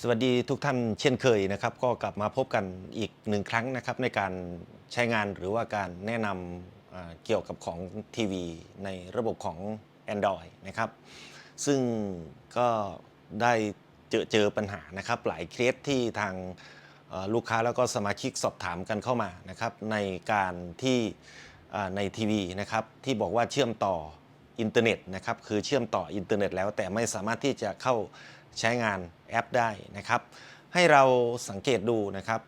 สวัสดีทุกท่านเช่นเคยนะครับ ก็กลับมาพบกันอีกหนึ่งครั้งนะครับในการใช้งานหรือว่าการแนะนำเกี่ยวกับของทีวีในระบบของ Android นะครับ ซึ่งก็ได้เจอเจอปัญหานะครับ หลายเคสที่ทางลูกค้าแล้วก็สมาชิกสอบถามกันเข้ามานะครับ ในการที่ในทีวีนะครับ ที่บอกว่าเชื่อมต่ออินเทอร์เน็ตนะครับคือเชื่อมต่ออินเทอร์เน็ตแล้วแต่ไม่สามารถที่จะเข้า ใช้งานแอปได้นะครับ ให้เราสังเกตดูนะครับ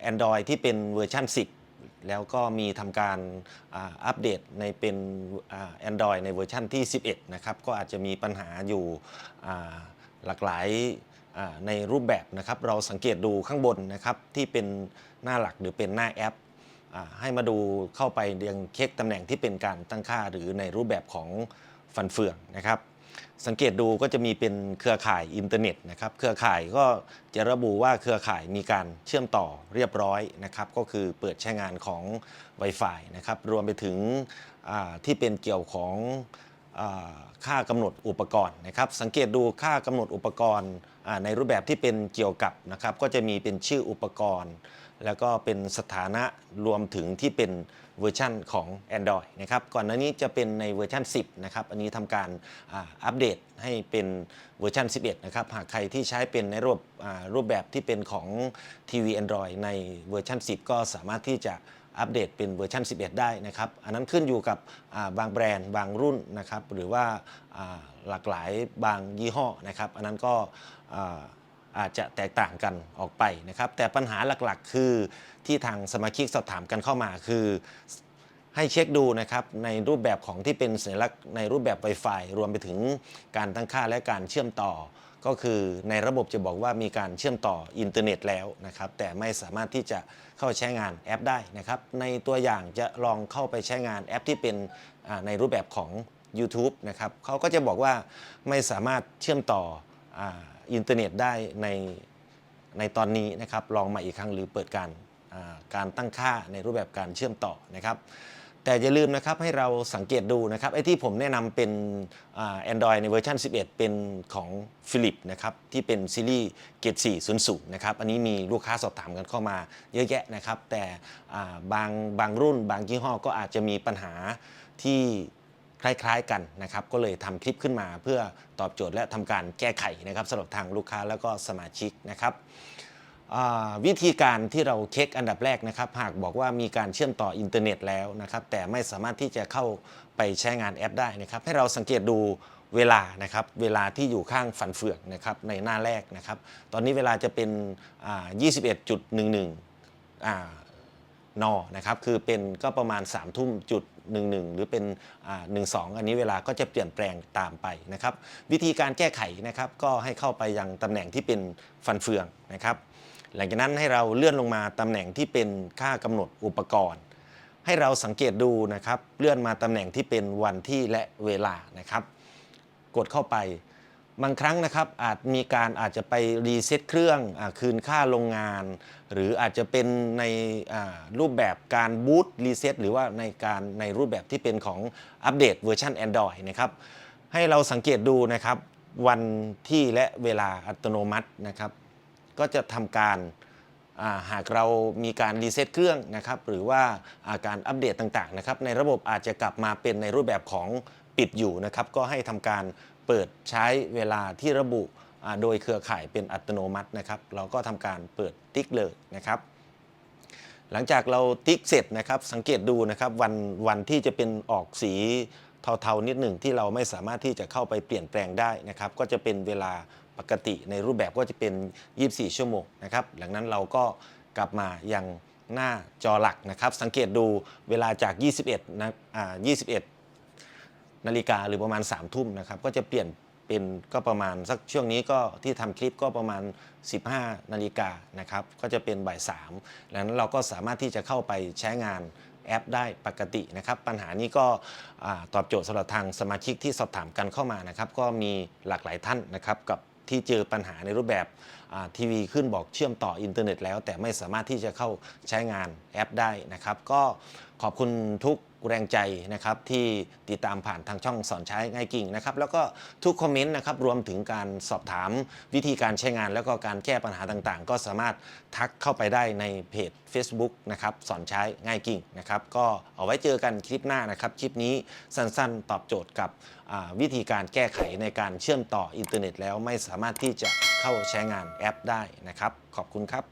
แอนดรอยที่เป็นเวอร์ชัน10 แล้วก็มีทำการอัปเดตในเป็นแอนดรอยในเวอร์ชันที่ 11 นะครับ ก็อาจจะมีปัญหาอยู่หลากหลายในรูปแบบนะครับ เราสังเกตดูข้างบนนะครับที่เป็นหน้าหลักหรือเป็นหน้าแอปอให้มาดูเข้าไปยังเช็คตำแหน่งที่เป็นการตั้งค่าหรือในรูปแบบของฟันเฟืองนะครับ สังเกตดูก็จะมีเป็นเครือข่ายอินเทอร์เน็ตนะครับ เครือข่ายก็จะระบุว่าเครือข่ายมีการเชื่อมต่อเรียบร้อยนะครับ ก็คือเปิดใช้งานของ Wi-Fi นะครับ รวมไปถึงที่เป็นเกี่ยวของอค่ากำหนดอุปกรณ์นะครับ สังเกตดูค่ากำหนดอุปกรณ์ในรูปแบบที่เป็นเกี่ยวกับนะครับ ก็จะมีเป็นชื่ออุปกรณ์ แล้วก็เป็นสถานะรวมถึงที่เป็นเวอร์ชันของ Android นะครับ ก่อนหน้านี้จะเป็นในเวอร์ชัน 10 นะครับ อันนี้ทำการอัปเดตให้เป็นเวอร์ชัน 11 นะครับ หากใครที่ใช้เป็นในรูปรูปแบบที่เป็นของทีวี Android ในเวอร์ชัน 10 ก็สามารถที่จะอัปเดตเป็นเวอร์ชัน 11 ได้นะครับ อันนั้นขึ้นอยู่กับบางแบรนด์บางรุ่นนะครับ หรือว่าหลากหลายบางยี่ห้อนะครับ อันนั้นก็ อาจจะแตกต่างกันออกไปนะครับ แต่ปัญหาหลักๆ คือที่ทางสมาชิกสอบถามกันเข้ามาคือ ให้เช็คดูนะครับในรูปแบบของที่เป็นสัญลักษณ์ในรูปแบบ Wi-Fi รวมไปถึงการตั้งค่าและการเชื่อมต่อ ก็คือในระบบจะบอกว่ามีการเชื่อมต่ออินเทอร์เน็ตแล้วนะครับ แต่ไม่สามารถที่จะเข้าใช้งานแอปได้นะครับ ในตัวอย่างจะลองเข้าไปใช้งานแอปที่เป็นในรูปแบบของ YouTube นะครับเขาก็จะบอกว่าไม่สามารถเชื่อมต่อ อินเทอร์เน็ตได้ในในตอนนี้นะครับลองมาอีกครั้งหรือเปิดการการตั้งค่าในรูปแบบการเชื่อมต่อนะครับ แต่อย่าลืมนะครับให้เราสังเกตดูนะครับไอ้ที่ผมแนะนำเป็นแอนดรอยในเวอร์ชัน11 เป็นของฟิลิปนะครับที่เป็นซีรีส์เกต400นะครับอันนี้มีลูกค้าสอบถามกันเข้ามาเยอะแยะนะครับ แต่บางบางรุ่นบางยี่ห้อก็อาจจะมีปัญหาที่ คล้ายๆกันนะครับก็เลยทำคลิปขึ้นมาเพื่อตอบโจทย์และทำการแก้ไขนะครับสำหรับทางลูกค้าแล้วก็สมาชิกนะครับวิธีการที่เราเช็คอันดับแรกนะครับหากบอกว่ามีการเชื่อมต่ออินเทอร์เน็ตแล้วนะครับแต่ไม่สามารถที่จะเข้าไปใช้งานแอปได้นะครับให้เราสังเกตดูเวลานะครับเวลาที่อยู่ข้างฟันเฟืองนะครับในหน้าแรกนะครับตอนนี้เวลาจะเป็น 21.11นอนะครับคือเป็นก็ประมาณ3ามทุ่มจุด หนึ่งหนึ่งหรือเป็นหนึ่งสองอันนี้เวลาก็จะเปลี่ยนแปลงตามไปนะครับ วิธีการแก้ไขนะครับก็ให้เข้าไปยังตำแหน่งที่เป็นฟันเฟืองนะครับ หลังจากนั้นให้เราเลื่อนลงมาตำแหน่งที่เป็นค่ากำหนดอุปกรณ์ ให้เราสังเกตดูนะครับ เลื่อนมาตำแหน่งที่เป็นวันที่และเวลานะครับ กดเข้าไป บางครั้งนะครับอาจมีการอาจจะไปรีเซ็ตเครื่องอคืนค่าโรงงาน หรืออาจจะเป็นในรูปแบบการบูตรีเซ็ตหรือว่าในการในรูปแบบที่เป็นของอัปเดตเวอร์ชัน Android นะครับให้เราสังเกตดูนะครับ วันที่และเวลาอัตโนมัตินะครับ ก็จะทำการาหากเรามีการรีเซ็ตเครื่องนะครับหรือว่าาการอัปเดตต่างๆนะครับในระบบอาจจะกลับมาเป็นในรูปแบบของปิดอยู่นะครับก็ให้ทำการ เปิดใช้เวลาที่ระบุโดยเครือข่ายเป็นอัตโนมัตินะครับ เราก็ทำการเปิดติ๊กเลยนะครับ หลังจากเราติ๊กเสร็จนะครับสังเกตดูนะครับวันวันที่จะเป็นออกสีเทาๆนิดหนึ่งที่เราไม่สามารถที่จะเข้าไปเปลี่ยนแปลงได้นะครับ ก็จะเป็นเวลาปกติในรูปแบบก็จะเป็น 24 ชั่วโมงนะครับหลังนั้นเราก็กลับมายังหน้าจอหลักนะครับ สังเกตดูเวลาจาก 21นะอ่า21 นาฬิกาหรือประมาณ3ามทุ่มนะครับก็จะเปลี่ยนเป็นก็ประมาณสักช่วงนี้ก็ที่ทำคลิปก็ประมาณ 15 นาฬิกานะครับก็จะเป็นบ่ายสามดังนั้นเราก็สามารถที่จะเข้าไปใช้งานแอปได้ปกตินะครับ ปัญหานี้ก็ตอบโจทย์สำหรับทางสมาชิกที่สอบถามกันเข้ามานะครับ ก็มีหลากหลายท่านนะครับกับที่เจอปัญหาในรูปแบบ ทีวีขึ้นบอกเชื่อมต่ออินเทอร์เน็ตแล้ว แต่ไม่สามารถที่จะเข้าใช้งานแอปได้นะครับ ก็ขอบคุณทุกแรงใจนะครับที่ติดตามผ่านทางช่องสอนใช้ง่ายกิ่งนะครับแล้วก็ทุกคอมเมนต์นะครับรวมถึงการสอบถามวิธีการใช้งาน แล้วก็การแก้ปัญหาต่างๆ ก็สามารถทักเข้าไปได้ในเพจ Facebook นะครับสอนใช้ง่ายกิ่งนะครับก็เอาไว้เจอกันคลิปหน้านะครับคลิปนี้สั้นๆ ตอบโจทย์กับวิธีการแก้ไขในการเชื่อมต่ออินเทอร์เน็ต แล้วไม่สามารถที่จะ เข้าใช้งานแอปได้นะครับ ขอบคุณครับ